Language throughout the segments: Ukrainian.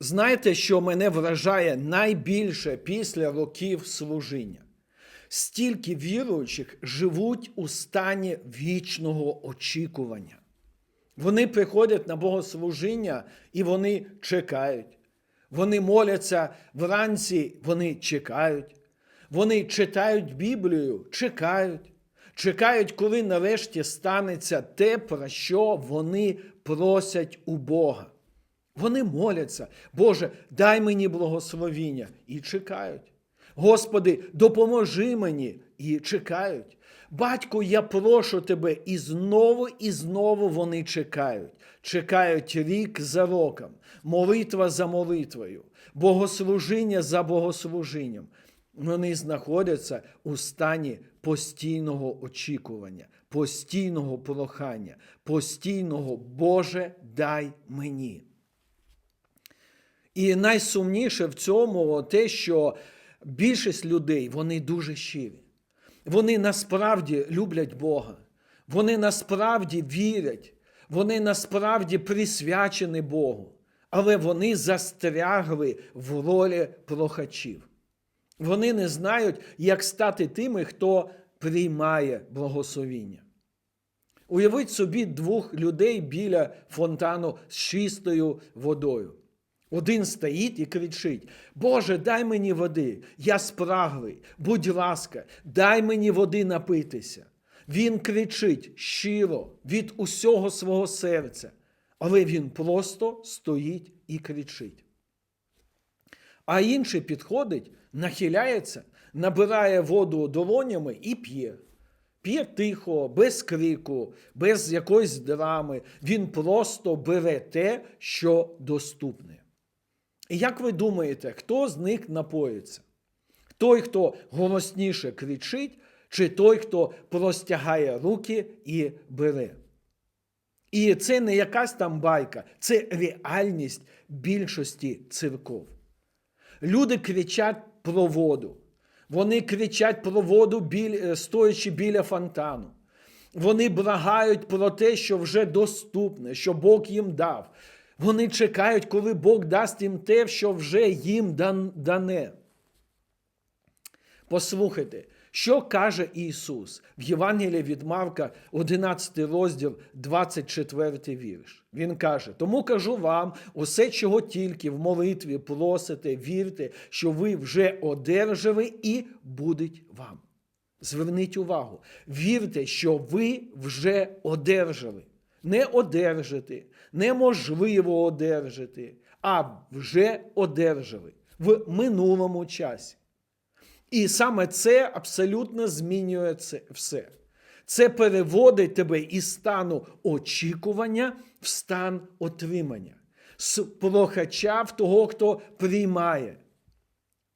Знаєте, що мене вражає найбільше після років служіння? Стільки віруючих живуть у стані вічного очікування. Вони приходять на богослужіння і вони чекають. Вони моляться вранці, вони чекають. Вони читають Біблію, чекають. Чекають, коли нарешті станеться те, про що вони просять у Бога. Вони моляться, Боже, дай мені благословіння і чекають. Господи, допоможи мені і чекають. Батько, я прошу тебе, і знову і знову вони чекають. Чекають рік за роком, молитва за молитвою, богослужіння за богослужінням. Вони знаходяться у стані постійного очікування, постійного прохання, постійного Боже, дай мені. І найсумніше в цьому те, що більшість людей вони дуже щирі. Вони насправді люблять Бога. Вони насправді вірять, вони насправді присвячені Богу, але вони застрягли в ролі прохачів. Вони не знають, як стати тими, хто приймає благословіння. Уявіть собі двох людей біля фонтану з чистою водою. Один стоїть і кричить: Боже, дай мені води, я спраглий, будь ласка, дай мені води напитися. Він кричить щиро від усього свого серця, але він просто стоїть і кричить. А інший підходить, нахиляється, набирає воду долонями і п'є. П'є тихо, без крику, без якоїсь драми. Він просто бере те, що доступне. Як ви думаєте, хто з них напоїться? Той, хто голосніше кричить, чи той, хто простягає руки і бере? І це не якась там байка, це реальність більшості церков. Люди кричать про воду. Вони кричать про воду, біль- стоячи біля фонтану. Вони благають про те, що вже доступне, що Бог їм дав. Вони чекають, коли Бог дасть їм те, що вже їм дане. Послухайте, що каже Ісус в Євангелії від Марка, 11 розділ, 24 вірш. Він каже: Тому кажу вам, усе, чого тільки в молитві просите, вірте, що ви вже одержали і будуть вам. Зверніть увагу, вірте, що ви вже одержали. Не одержати, неможливо одержати, а вже одержали в минулому часі. І саме це абсолютно змінює це все. Це переводить тебе із стану очікування в стан отримання, з прохача в того, хто приймає.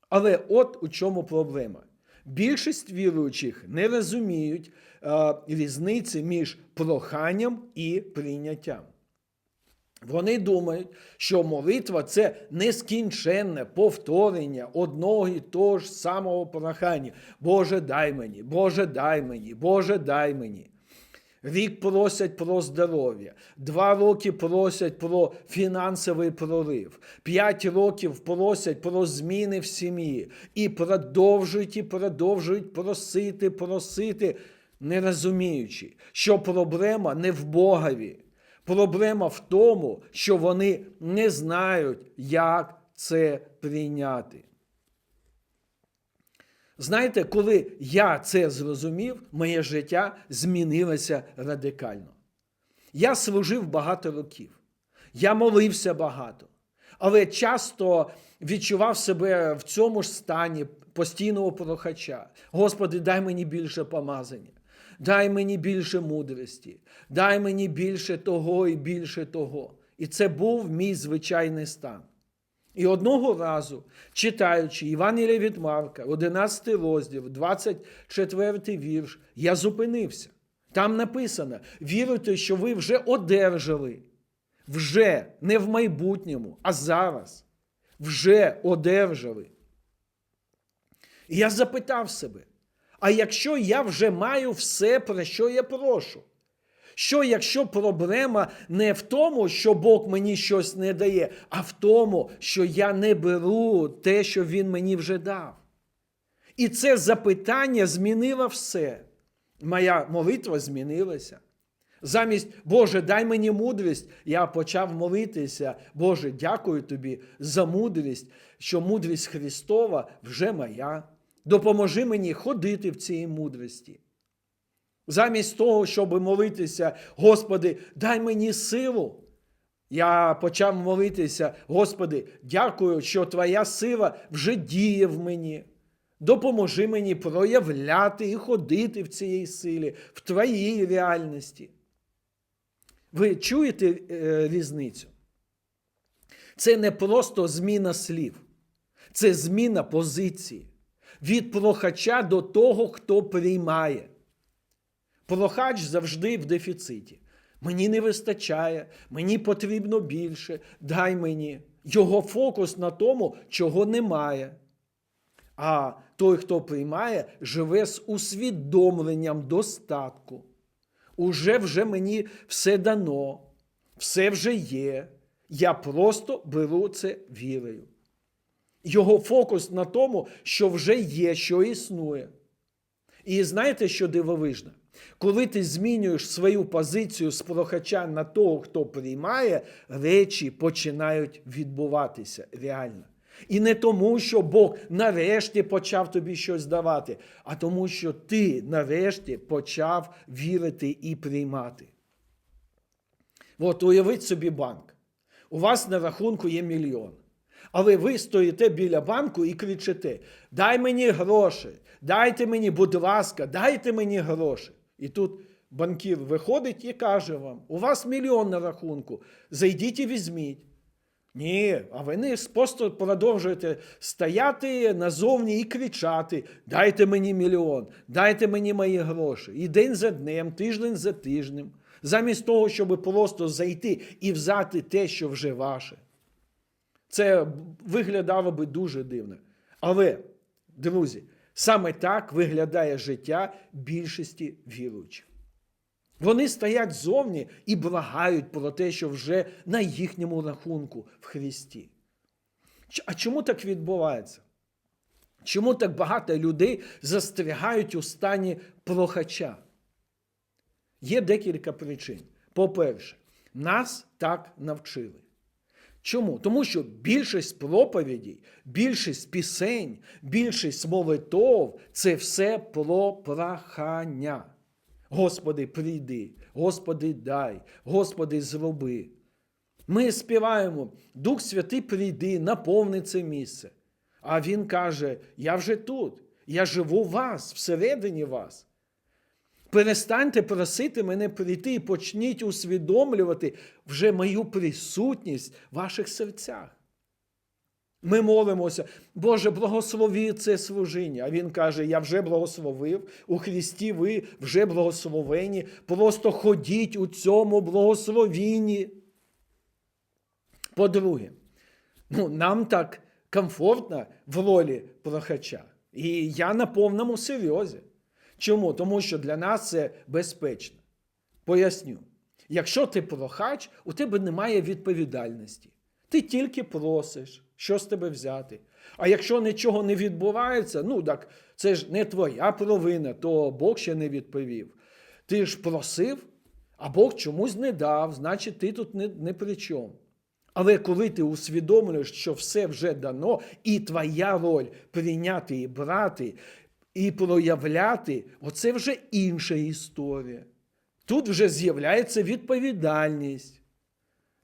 Але от у чому проблема. Більшість віруючих не розуміють е, різниці між проханням і прийняттям. Вони думають, що молитва це нескінченне повторення одного і того ж самого прохання. Боже, дай мені, Боже, дай мені, Боже, дай мені. Рік просять про здоров'я, два роки просять про фінансовий прорив, п'ять років просять про зміни в сім'ї і продовжують і продовжують просити, просити, не розуміючи, що проблема не в Богові. Проблема в тому, що вони не знають, як це прийняти. Знаєте, коли я це зрозумів, моє життя змінилося радикально. Я служив багато років, я молився багато, але часто відчував себе в цьому ж стані постійного прохача. Господи, дай мені більше помазання, дай мені більше мудрості, дай мені більше того і більше того. І це був мій звичайний стан. І одного разу, читаючи Євангелія від Марка, 11 розділ, 24 вірш, я зупинився. Там написано: віруйте, що ви вже одержали, вже не в майбутньому, а зараз. Вже одержали. І я запитав себе: а якщо я вже маю все, про що я прошу, Що якщо проблема не в тому, що Бог мені щось не дає, а в тому, що я не беру те, що Він мені вже дав? І це запитання змінило все. Моя молитва змінилася. Замість Боже, дай мені мудрість, я почав молитися. Боже, дякую тобі за мудрість, що мудрість Христова вже моя. Допоможи мені ходити в цій мудрості. Замість того, щоб молитися, Господи, дай мені силу. Я почав молитися, Господи, дякую, що Твоя сила вже діє в мені. Допоможи мені проявляти і ходити в цій силі, в Твоїй реальності. Ви чуєте е, різницю? Це не просто зміна слів, це зміна позиції від прохача до того, хто приймає. Прохач завжди в дефіциті. Мені не вистачає, мені потрібно більше, дай мені. Його фокус на тому, чого немає. А той, хто приймає, живе з усвідомленням достатку. Уже вже мені все дано, все вже є. Я просто беру це вірою. Його фокус на тому, що вже є, що існує. І знаєте, що дивовижно? Коли ти змінюєш свою позицію з прохача на того, хто приймає, речі починають відбуватися реально. І не тому, що Бог нарешті почав тобі щось давати, а тому, що ти нарешті почав вірити і приймати. От уявіть собі банк. У вас на рахунку є мільйон. Але ви стоїте біля банку і кричите: Дай мені гроші, дайте мені, будь ласка, дайте мені гроші. І тут банкір виходить і каже вам: у вас мільйон на рахунку, зайдіть і візьміть. Ні, а ви не просто продовжуєте стояти назовні і кричати: Дайте мені мільйон, дайте мені мої гроші. І день за днем, тиждень за тижнем, замість того, щоб просто зайти і взяти те, що вже ваше. Це виглядало би дуже дивно. Але, друзі, саме так виглядає життя більшості віруючих. Вони стоять зовні і благають про те, що вже на їхньому рахунку в Христі. А чому так відбувається? Чому так багато людей застрягають у стані прохача? Є декілька причин. По-перше, нас так навчили. Чому? Тому що більшість проповідей, більшість пісень, більшість молитов це все про прохання. Господи, прийди, Господи, дай, Господи, зроби. Ми співаємо, Дух Святий прийди, наповни це місце. А Він каже: Я вже тут, я живу в вас, всередині вас. Перестаньте просити мене прийти і почніть усвідомлювати вже мою присутність в ваших серцях. Ми молимося, Боже, благослови це служіння. А Він каже: Я вже благословив, у Христі ви вже благословені. Просто ходіть у цьому благословінні. По-друге, ну, нам так комфортно в ролі прохача. І я на повному серйозі. Чому? Тому що для нас це безпечно. Поясню. Якщо ти прохач, у тебе немає відповідальності. Ти тільки просиш, що з тебе взяти. А якщо нічого не відбувається, ну так це ж не твоя провина, то Бог ще не відповів. Ти ж просив, а Бог чомусь не дав, значить, ти тут не, не при чому. Але коли ти усвідомлюєш, що все вже дано, і твоя роль прийняти і брати, і проявляти, оце вже інша історія. Тут вже з'являється відповідальність.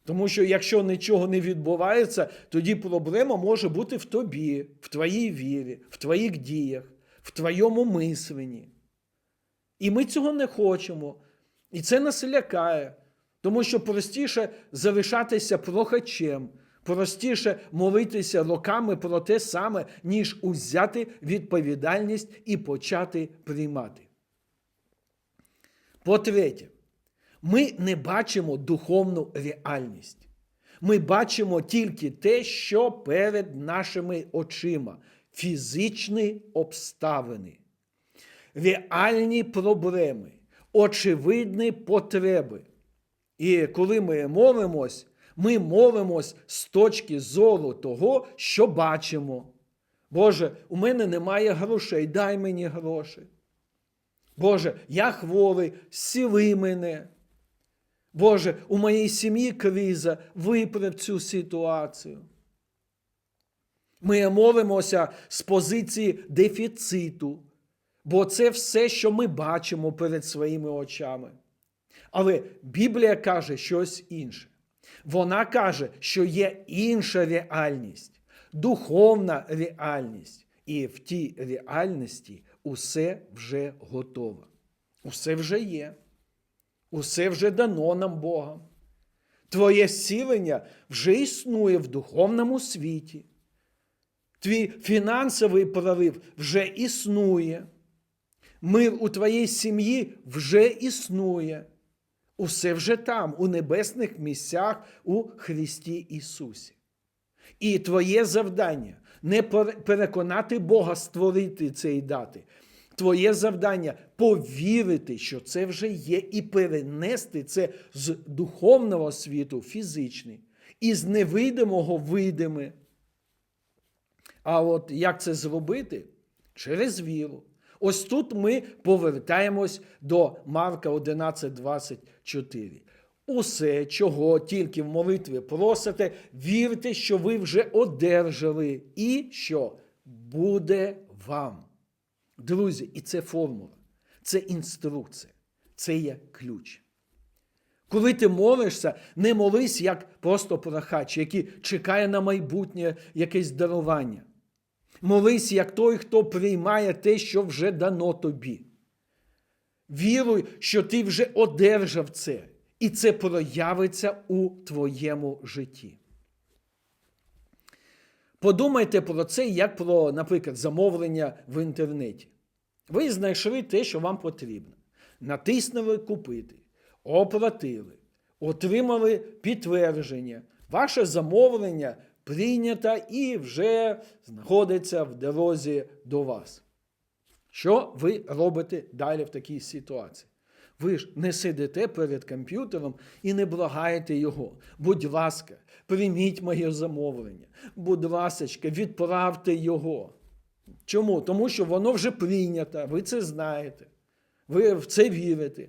Тому що якщо нічого не відбувається, тоді проблема може бути в тобі, в твоїй вірі, в твоїх діях, в твоєму мисленні. І ми цього не хочемо. І це нас лякає, тому що простіше залишатися прохачем, простіше молитися роками про те саме, ніж узяти відповідальність і почати приймати. По-третє, ми не бачимо духовну реальність. Ми бачимо тільки те, що перед нашими очима, фізичні обставини, реальні проблеми, очевидні потреби. І коли ми молимось, ми молимось з точки зору того, що бачимо. Боже, у мене немає грошей, дай мені гроші. Боже, я хворий, зціли мене. Боже, у моїй сім'ї криза, виправ цю ситуацію. Ми молимося з позиції дефіциту, бо це все, що ми бачимо перед своїми очами. Але Біблія каже щось інше. Вона каже, що є інша реальність, духовна реальність. І в тій реальності усе вже готово. Усе вже є. Усе вже дано нам Богом. Твоє зцілення вже існує в духовному світі. Твій фінансовий прорив вже існує. Мир у твоїй сім'ї вже існує. Усе вже там, у небесних місцях у Христі Ісусі. І твоє завдання не переконати Бога створити це і дати. Твоє завдання повірити, що це вже є, і перенести це з духовного світу фізичний, і з невидимого видиме. А от як це зробити? Через віру. Ось тут ми повертаємось до Марка 11:24. Усе, чого тільки в молитві просите, вірте, що ви вже одержали, і що буде вам. Друзі, і це формула, це інструкція, це є ключ. Коли ти молишся, не молись як просто прохач, який чекає на майбутнє якесь дарування. Молись, як той, хто приймає те, що вже дано тобі. Віруй, що ти вже одержав це, і це проявиться у твоєму житті. Подумайте про це, як про, наприклад, замовлення в інтернеті. Ви знайшли те, що вам потрібно. Натиснули купити, оплатили, отримали підтвердження. Ваше замовлення прийнято і вже знаходиться в дорозі до вас. Що ви робите далі в такій ситуації? Ви ж не сидите перед комп'ютером і не благаєте його. Будь ласка, прийміть моє замовлення. Будь ласка, відправте його. Чому? Тому що воно вже прийнято, ви це знаєте, ви в це вірите.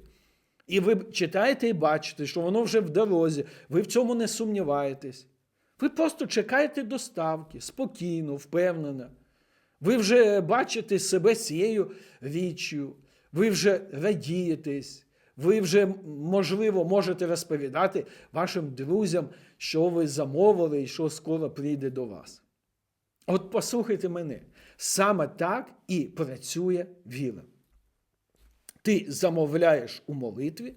І ви читаєте і бачите, що воно вже в дорозі, ви в цьому не сумніваєтесь. Ви просто чекаєте доставки спокійно, впевнено. Ви вже бачите себе цією річчю, ви вже радієтесь, ви вже, можливо, можете розповідати вашим друзям, що ви замовили і що скоро прийде до вас. От послухайте мене, саме так і працює віра. Ти замовляєш у молитві.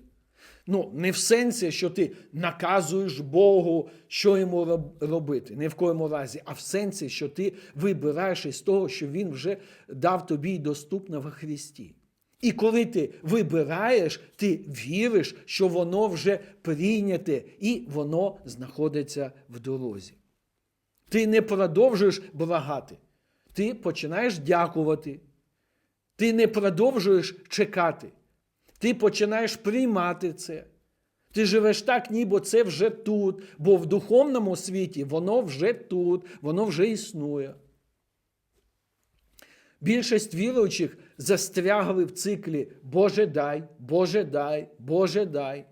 Ну, не в сенсі, що ти наказуєш Богу, що йому робити, не в коєму разі, а в сенсі, що ти вибираєш із того, що Він вже дав тобі доступно во Христі. І коли ти вибираєш, ти віриш, що воно вже прийняте і воно знаходиться в дорозі. Ти не продовжуєш благати, ти починаєш дякувати, ти не продовжуєш чекати. Ти починаєш приймати це. Ти живеш так, ніби це вже тут, бо в духовному світі воно вже тут, воно вже існує. Більшість віруючих застрягли в циклі Боже дай, Боже дай, Боже дай.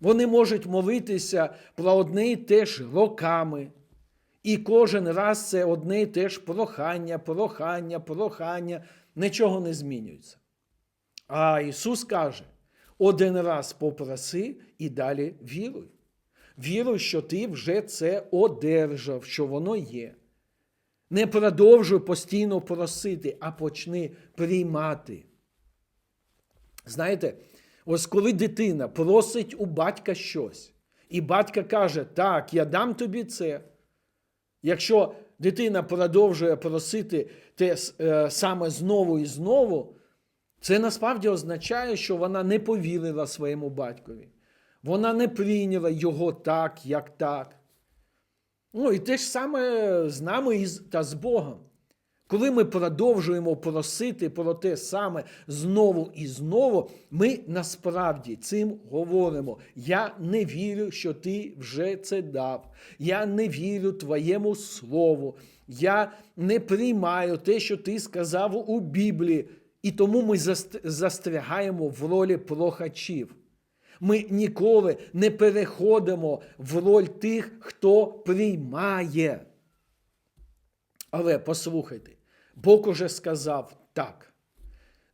Вони можуть молитися про одне і те ж роками. І кожен раз це одне і те ж прохання, прохання, прохання, нічого не змінюється. А Ісус каже: один раз попроси і далі віруй. Віруй, що ти вже це одержав, що воно є. Не продовжуй постійно просити, а почни приймати. Знаєте, ось коли дитина просить у батька щось, і батько каже, так, я дам тобі це. Якщо дитина продовжує просити те е, саме знову і знову, це насправді означає, що вона не повірила своєму батькові. Вона не прийняла його так, як так. Ну і те ж саме з нами та з Богом. Коли ми продовжуємо просити про те саме знову і знову, ми насправді цим говоримо. Я не вірю, що ти вже це дав. Я не вірю твоєму слову. Я не приймаю те, що ти сказав у Біблії. І тому ми застрягаємо в ролі прохачів. Ми ніколи не переходимо в роль тих, хто приймає. Але послухайте, Бог уже сказав так.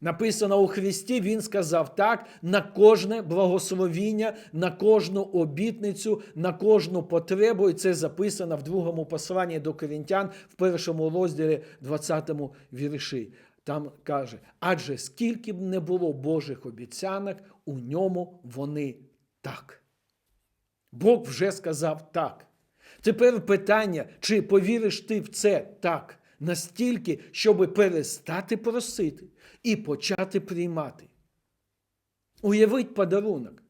Написано у Христі, Він сказав так на кожне благословіння, на кожну обітницю, на кожну потребу. І це записано в другому посланні до Коринтян в першому розділі 20 вірші. Там каже: адже скільки б не було Божих обіцянок, у ньому вони так. Бог вже сказав так. Тепер питання, чи повіриш ти в це так, настільки, щоб перестати просити і почати приймати. Уявіть подарунок.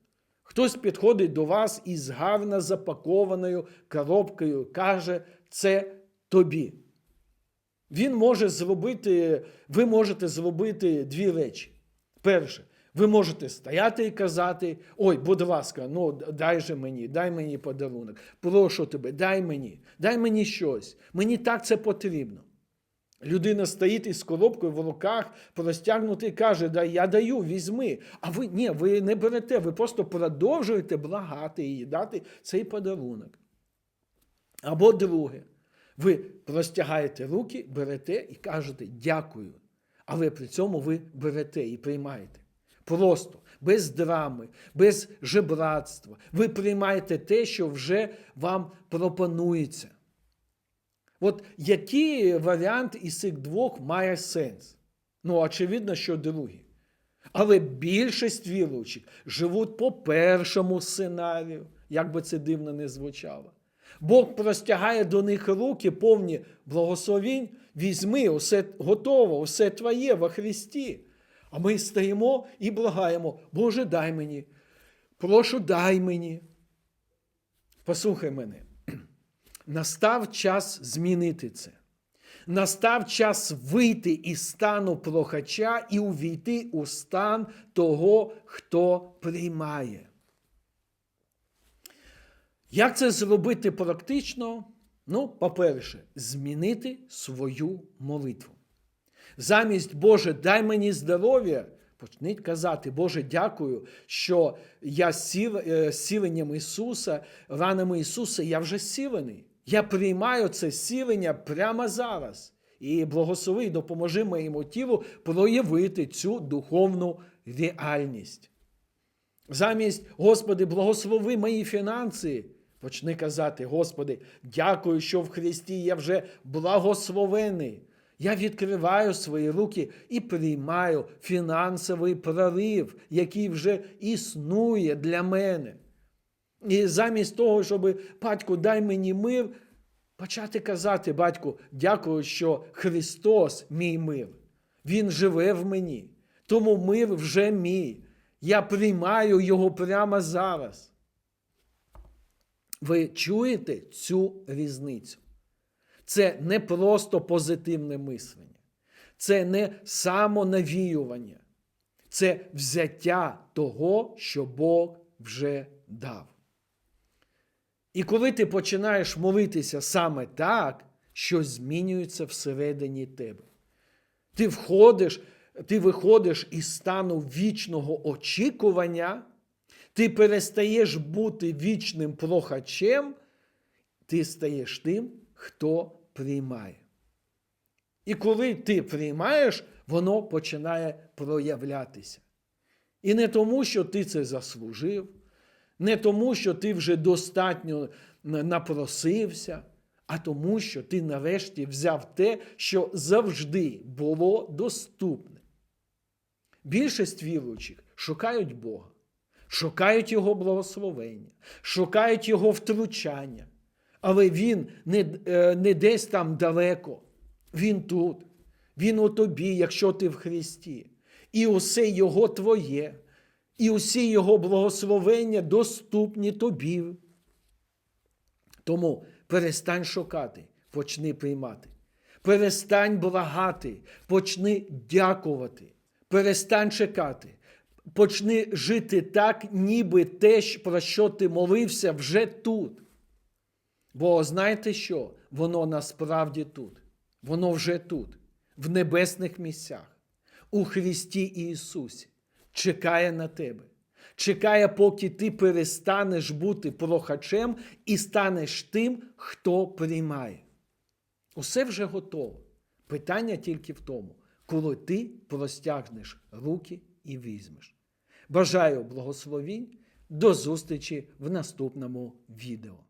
Хтось підходить до вас із гарно запакованою коробкою, каже, це тобі. Він може зробити, ви можете зробити дві речі. Перше, ви можете стояти і казати: Ой, будь ласка, ну дай же мені, дай мені подарунок. Прошу тебе, дай мені, дай мені щось. Мені так це потрібно. Людина стоїть із коробкою в руках, простягнути і каже, да, я даю, візьми. А ви ні, ви не берете, ви просто продовжуєте благати її, дати цей подарунок. Або друге, ви простягаєте руки, берете і кажете дякую. Але при цьому ви берете і приймаєте. Просто, без драми, без жебратства. Ви приймаєте те, що вже вам пропонується. От який варіант із цих двох має сенс? Ну, очевидно, що другий. Але більшість віруючих живуть по першому сценарію, як би це дивно не звучало. Бог простягає до них руки, повні благословінь, візьми, усе готово, усе твоє во Христі. А ми стоїмо і благаємо, Боже, дай мені, прошу, дай мені. Послухай мене. Настав час змінити це. Настав час вийти із стану прохача і увійти у стан того, хто приймає. Як це зробити практично? Ну, по-перше, змінити свою молитву. Замість Боже, дай мені здоров'я, почніть казати, Боже, дякую, що я сіл, е, сіленням Ісуса, ранами Ісуса, я вже сілений. Я приймаю це сілення прямо зараз. І благослови, допоможи моєму тілу проявити цю духовну реальність. Замість, Господи, благослови мої фінанси. Почни казати, Господи, дякую, що в Христі я вже благословений. Я відкриваю свої руки і приймаю фінансовий прорив, який вже існує для мене. І замість того, щоб батько, дай мені мир, почати казати, батьку, дякую, що Христос мій мир. Він живе в мені. Тому мир вже мій. Я приймаю його прямо зараз. Ви чуєте цю різницю? Це не просто позитивне мислення, це не самонавіювання, це взяття того, що Бог вже дав. І коли ти починаєш молитися саме так, щось змінюється всередині тебе. Ти входиш, ти виходиш із стану вічного очікування, ти перестаєш бути вічним прохачем, ти стаєш тим, хто приймає. І коли ти приймаєш, воно починає проявлятися. І не тому, що ти це заслужив, не тому, що ти вже достатньо напросився, а тому, що ти нарешті взяв те, що завжди було доступне. Більшість віруючих шукають Бога, шукають Його благословення, шукають Його втручання. Але Він не, е, не десь там далеко, Він тут, Він у тобі, якщо ти в Христі. І усе Його твоє, і усі Його благословення доступні тобі. Тому перестань шукати, почни приймати. Перестань благати, почни дякувати, перестань чекати. Почни жити так, ніби те, про що ти молився, вже тут. Бо знаєте що? Воно насправді тут. Воно вже тут, в небесних місцях, у Христі Ісусі. Чекає на тебе. Чекає, поки ти перестанеш бути прохачем і станеш тим, хто приймає. Усе вже готово. Питання тільки в тому, коли ти простягнеш руки і візьмеш. Бажаю благословінь. До зустрічі в наступному відео.